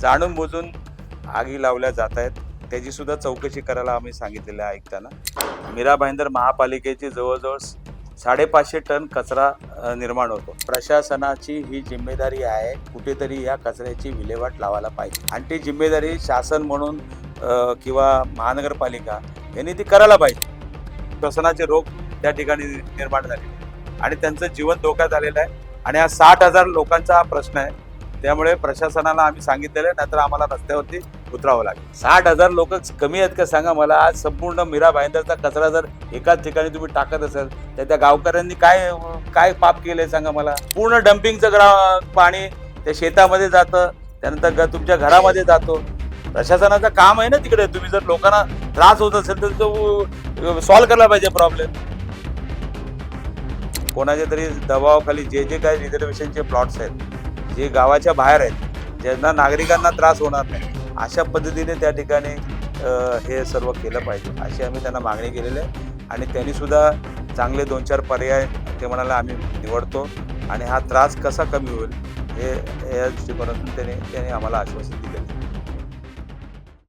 जाणून बुजून आगी लावल्या जात आहेत. त्याची सुद्धा चौकशी करायला आम्ही सांगितलेलं आहे ऐकताना मीरा भाईंदर महापालिकेची जवळजवळ साडेपाचशे टन कचरा निर्माण होतो. प्रशासनाची ही जिम्मेदारी आहे कुठेतरी या कचऱ्याची विल्हेवाट लावायला पाहिजे. आणि ती जिम्मेदारी शासन म्हणून किंवा महानगरपालिका यांनी ती करायला पाहिजे. श्वसनाचे रोग त्या ठिकाणी निर्माण झाले आणि त्यांचं जीवन धोक्यात आलेलं आहे. आणि हा साठ हजार लोकांचा हा प्रश्न आहे. त्यामुळे प्रशासनाला आम्ही सांगितलेलं नाहीतर आम्हाला रस्त्यावरती उतरावं लागेल. साठ हजार लोक कमी आहेत का सांगा मला. आज संपूर्ण मीरा भाईंदरचा कचरा जर एकाच ठिकाणी तुम्ही टाकत असाल तर त्या गावकऱ्यांनी काय काय पाप केलंय सांगा मला. पूर्ण डम्पिंगचं ग्रा पाणी त्या शेतामध्ये जातं त्यानंतर तुमच्या घरामध्ये जातो. प्रशासनाचं काम आहे ना तिकडे. तुम्ही जर लोकांना त्रास होत असेल तर तो सॉल्व्ह करायला पाहिजे प्रॉब्लेम कोणाच्या तरी दबावाखाली जे जे काही रिझर्वेशनचे प्लॉट्स आहेत जे गावाच्या बाहेर आहेत ज्यांना नागरिकांना त्रास होणार नाही अशा पद्धतीने त्या ठिकाणी हे सर्व केलं पाहिजे. अशी आम्ही त्यांना मागणी केलेली आहे आणि त्यांनी सुद्धा चांगले दोन चार पर्याय ते म्हणाले आम्ही निवडतो आणि हा त्रास कसा कमी होईल हे या दृष्टिकोनातून त्याने त्याने आम्हाला आश्वासन दिलेलं आहे.